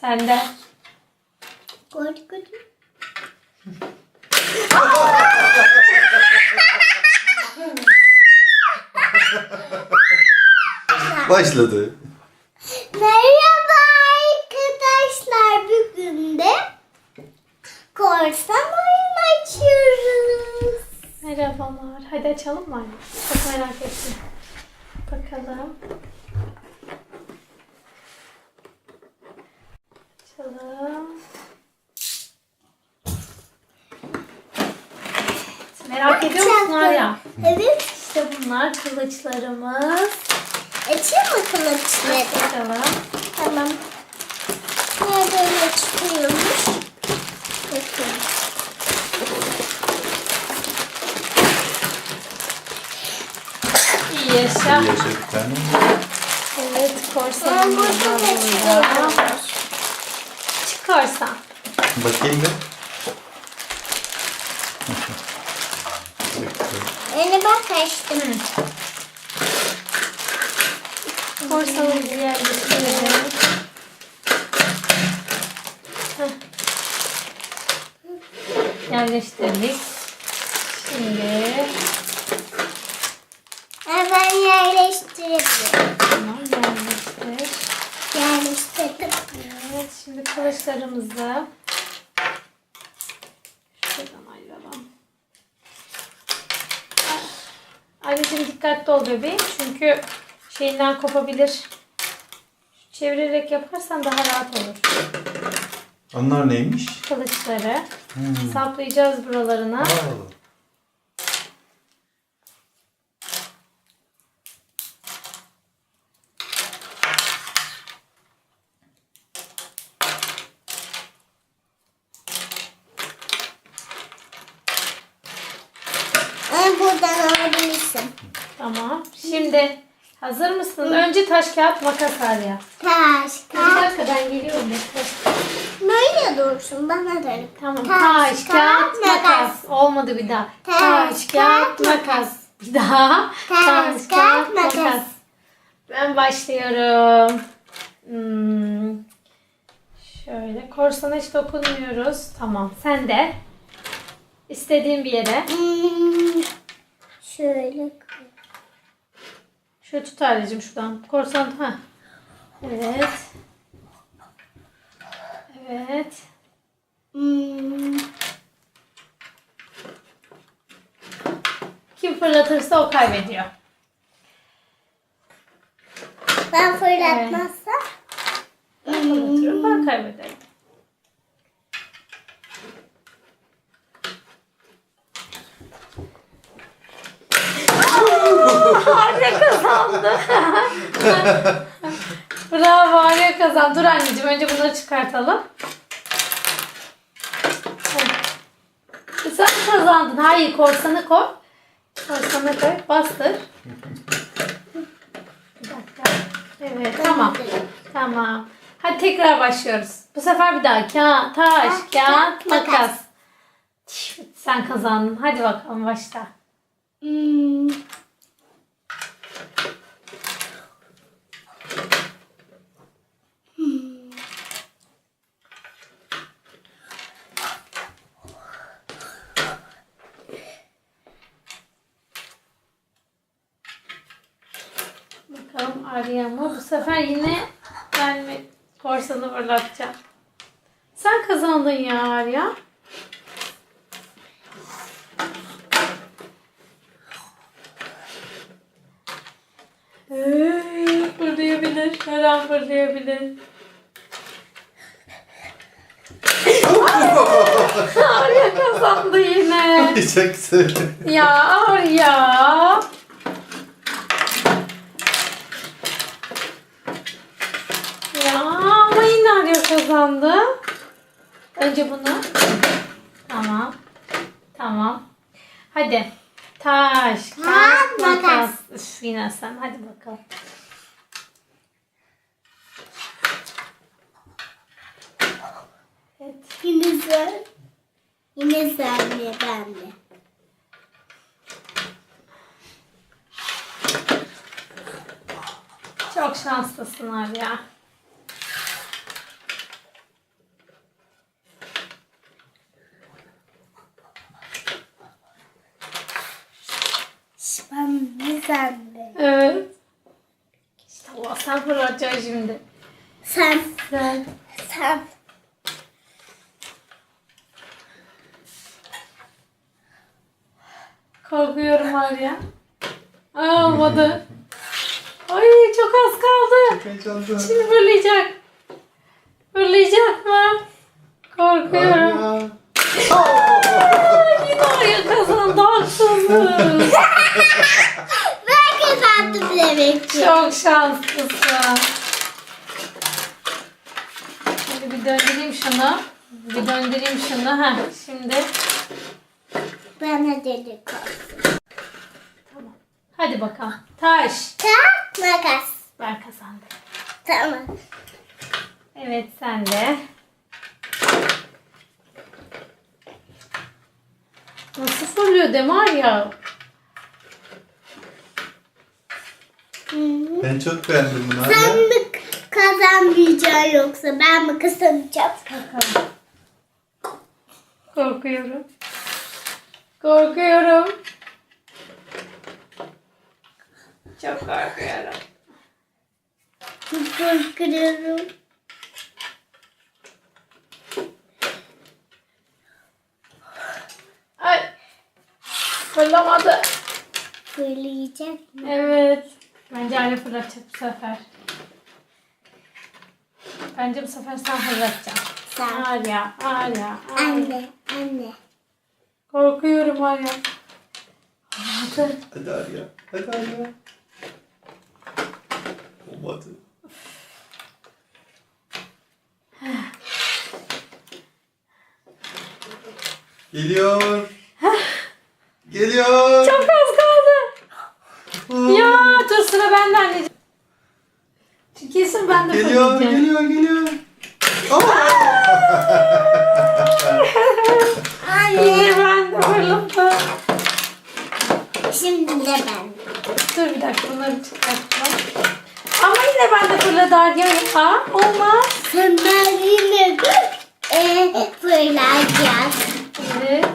Sende. Gördük. Başladı. Merhaba arkadaşlar. Bugün de korsan oyun açıyoruz. Merhabalar. Hadi açalım mı? Çok merak ettim. Bakalım. Açalım. Merak ediyor musun Arya? Evet. İşte bunlar kılıçlarımız. Açayım mı kılıçları? Bakalım. Tamam. Nereden çıkıyormuş? Bakın. İyi yaşa. Yaşa bir tane. Evet Ben korsanımız burada Bakayım bir. Yani ben kaçtım. Yerleştirelim. Heh. Yerleştirdik. Şimdi Ha, ben yerleştirebilirim. tamam yerleştir. Yerleştirdim. Evet şimdi kılıçlarımızı şuradan ayıralım. Anneciğim dikkatli ol bebeğim çünkü şeyinden kopabilir. Çevirerek yaparsan daha rahat olur. Onlar neymiş? Kılıçları Hmm. saplayacağız buralarına. Aa, Ben buradan alabilirsin. Tamam. Şimdi hazır mısın? Önce taş kağıt makas Arya. Taş, Bir kağıt. dakika ben geliyorum. bekle. Böyle dursun bana dönüp. Tamam. Taş, Taş, kağıt, kağıt, makas. makas. Olmadı bir daha. Taş, Taş, kağıt, makas. Bir daha. Taş, kağıt, makas. Ben başlıyorum. Hmm. Şöyle korsana hiç dokunmuyoruz. Tamam. Sen de istediğin bir yere. Hmm, şöyle. Şöyle tut anneciğim şuradan. Korsan. Ha. Evet. Evet. Hmm, Kim fırlatırsa o kaybediyor. ben fırlatmazsam. Ben fırlatıyorum. Ben kaybederim. Arya kazandı. Bravo Arya kazandı. Dur anneciğim önce bunları çıkartalım. Sen kazandın. Hayır korsanı koy. Korsanı koy. Bastır. Bir dakika. Evet tamam. Tamam. Hadi tekrar başlıyoruz. Bu sefer bir daha. Ka taş, kağıt, kağıt, makas. Sen kazandın. Hadi bakalım başla. Hmm, Bakalım Arya mı? Bu sefer yine ben mi korsanı fırlatacağım. Sen kazandın ya Arya. Ee, fırlayabilir. Her an fırlayabilir. Arya kazandı yine. Çok güzel. Ya Arya. Ya ama yine Arya kazandı. Önce bunu. Tamam. Tamam. Hadi. Taş, kağıt, makas. makas. Üf, yine sen. Hadi bakalım. Evet. yine sen. Yine sen ve ben de. Çok şanslısın Arya. Sende. Evet. İşte Allah sen fırlatacaksın şimdi. Sen. Sen. Sen. Korkuyorum var ya. Aa, olmadı. Ay çok az kaldı. Heyecanlı. Şimdi fırlayacak. Fırlayacak mı? Korkuyorum. Arya. Yine oraya kazandı haksızlık. Kazandım demek ki. Çok şanslısın. Şimdi bir döndüreyim şunu. Bir döndüreyim şunu. Heh, şimdi Bana dedik olsun. tamam. Hadi bakalım. Taş. Tak makas. Ben kazandım. Tamam. Evet sen de. Nasıl fırlıyor Demar ya? Hı. Ben çok beğendim bunu Sen Arya. mi kazanmayacaksın yoksa ben mi kazanacağım? Bakalım. Korkuyorum. Korkuyorum. Çok korkuyorum. Korkuyorum. Ay. Fırlamadı. Fırlayacak mı? Evet. Bence anne fırlatacak bu sefer. Bence bu sefer sen fırlatacaksın. Sen. Arya, Arya, Arya. Anne, anne. Korkuyorum Arya. Olmadı. Hadi Arya. Hadi Arya. Olmadı. Geliyor. Geliyor. Çok az kaldı. Ya dur sıra bende anneciğim. Kesin ben de Geliyor, fırlayacağım. geliyor, geliyor. Aa! Hayır ben de fırlattım. Şimdi de ben. Dur bir dakika bunları çıkartma. Ama yine ben de fırladı Arya. Ha, olmaz. Sen ben yine e, fırlayacağız. Evet.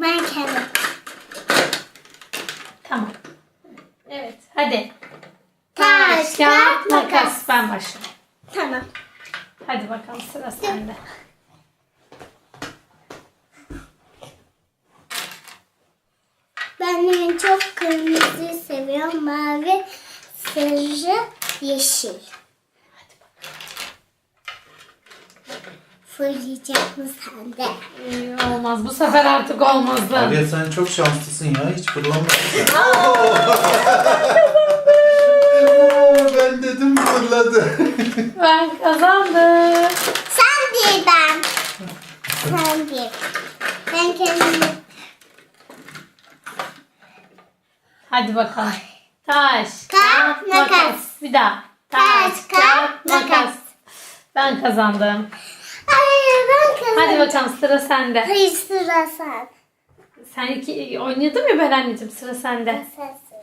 Ben kendim. Tamam. Evet hadi. Taş, kağıt, makas. Ben başlıyorum. Tamam. Hadi bakalım sıra sende. Ben en çok kırmızı seviyorum. Mavi, sarı, yeşil. Fırlayacak mı sende? Ee, olmaz. Bu sefer artık olmazdı. Arya sen çok şanslısın ya. Hiç fırlamadın. ben dedim fırladı. Ben kazandım. Sen değil ben. Sen değil. Ben kendimi Hadi bakalım. Taş, Kağıt, makas. Bir daha. Taş, kağıt, makas. Ben kazandım. Hadi bakalım sıra sende. Hayır sıra sen. Sen iki oynadın mı ben anneciğim sıra sende. Sen sıra.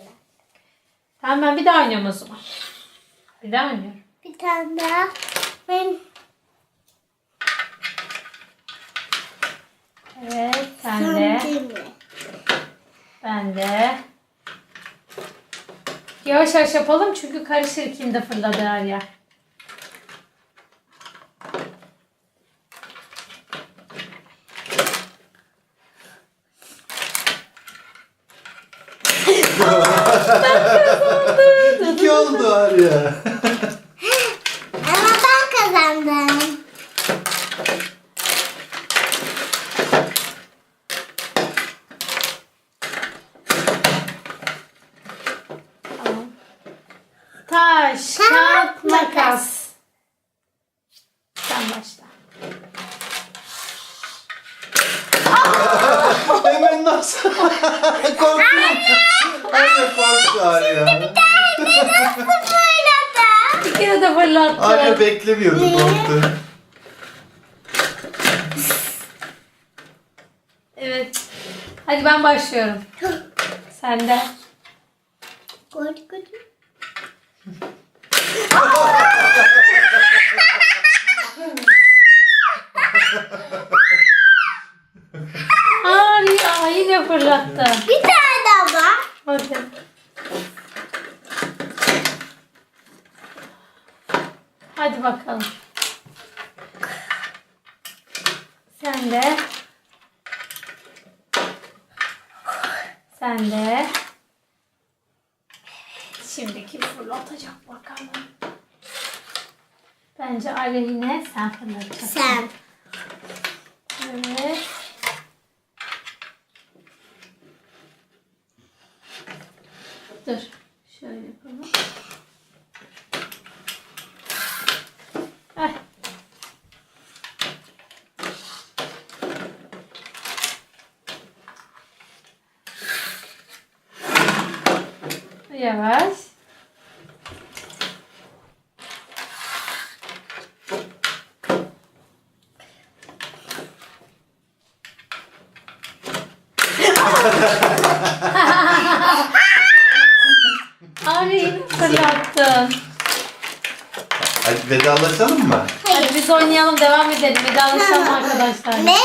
Tamam ben bir daha oynuyorum o zaman. Bir daha oynuyorum. Bir tane daha. Ben Evet sen sen de. Ben de. Yavaş yavaş yapalım çünkü karışır kimde fırladı her yer. İki oldu Arya. Ama ben kazandım. Taş, Kağıt, makas. Sen başla. Hemen nasıl? Korktu. Arya korktu Arya. Fırladı. Bir kere de fırlattı. Arya beklemiyordu korktu. Evet. Hadi ben başlıyorum. Sen de. Korkudum. Arya yine fırlattı. Bir tane. Hadi. Hadi bakalım. Sen de. Sen de. Şimdi kim fırlatacak bakalım. Bence aleyhine sen fırlatacaksın. Sen. Evet. Dur. Şöyle yapalım. Ay. Yavaş. Aleyhine fırlattın. Hadi vedalaşalım mı? Hadi biz oynayalım devam edelim. Vedalaşalım arkadaşlar. Ve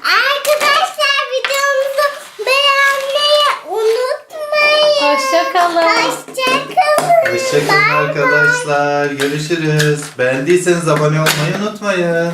arkadaşlar videomuzu beğenmeyi unutmayın. Hoşçakalın. Hoşçakalın. Hoşçakalın arkadaşlar. Görüşürüz. Beğendiyseniz abone olmayı unutmayın.